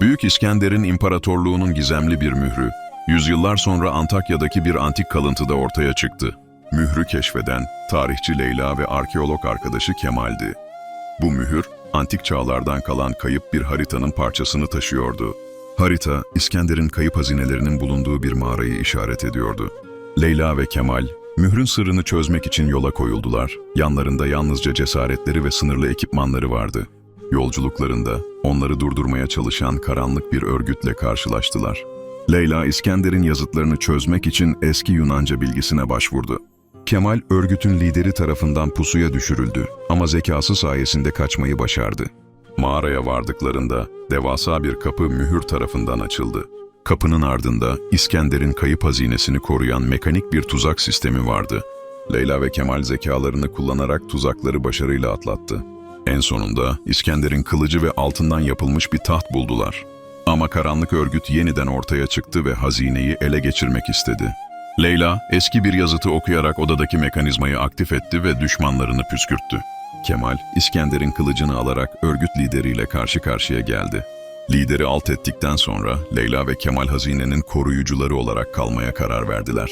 Büyük İskender'in imparatorluğunun gizemli bir mührü, yüzyıllar sonra Antakya'daki bir antik kalıntıda ortaya çıktı. Mührü keşfeden tarihçi Leyla ve arkeolog arkadaşı Kemal'di. Bu mühür, antik çağlardan kalan kayıp bir haritanın parçasını taşıyordu. Harita, İskender'in kayıp hazinelerinin bulunduğu bir mağarayı işaret ediyordu. Leyla ve Kemal, mührün sırrını çözmek için yola koyuldular. Yanlarında yalnızca cesaretleri ve sınırlı ekipmanları vardı. Yolculuklarında onları durdurmaya çalışan karanlık bir örgütle karşılaştılar. Leyla, İskender'in yazıtlarını çözmek için eski Yunanca bilgisine başvurdu. Kemal, örgütün lideri tarafından pusuya düşürüldü ama zekası sayesinde kaçmayı başardı. Mağaraya vardıklarında devasa bir kapı mühür tarafından açıldı. Kapının ardında İskender'in kayıp hazinesini koruyan mekanik bir tuzak sistemi vardı. Leyla ve Kemal zekalarını kullanarak tuzakları başarıyla atlattı. En sonunda İskender'in kılıcı ve altından yapılmış bir taht buldular. Ama karanlık örgüt yeniden ortaya çıktı ve hazineyi ele geçirmek istedi. Leyla eski bir yazıtı okuyarak odadaki mekanizmayı aktif etti ve düşmanlarını püskürttü. Kemal, İskender'in kılıcını alarak örgüt lideriyle karşı karşıya geldi. Lideri alt ettikten sonra Leyla ve Kemal hazinenin koruyucuları olarak kalmaya karar verdiler.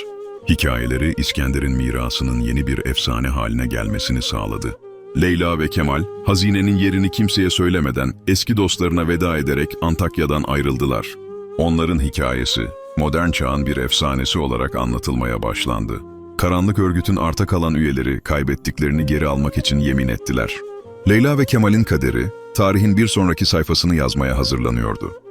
Hikayeleri İskender'in mirasının yeni bir efsane haline gelmesini sağladı. Leyla ve Kemal, hazinenin yerini kimseye söylemeden eski dostlarına veda ederek Antakya'dan ayrıldılar. Onların hikayesi, modern çağın bir efsanesi olarak anlatılmaya başlandı. Karanlık örgütün arta kalan üyeleri kaybettiklerini geri almak için yemin ettiler. Leyla ve Kemal'in kaderi, tarihin bir sonraki sayfasını yazmaya hazırlanıyordu.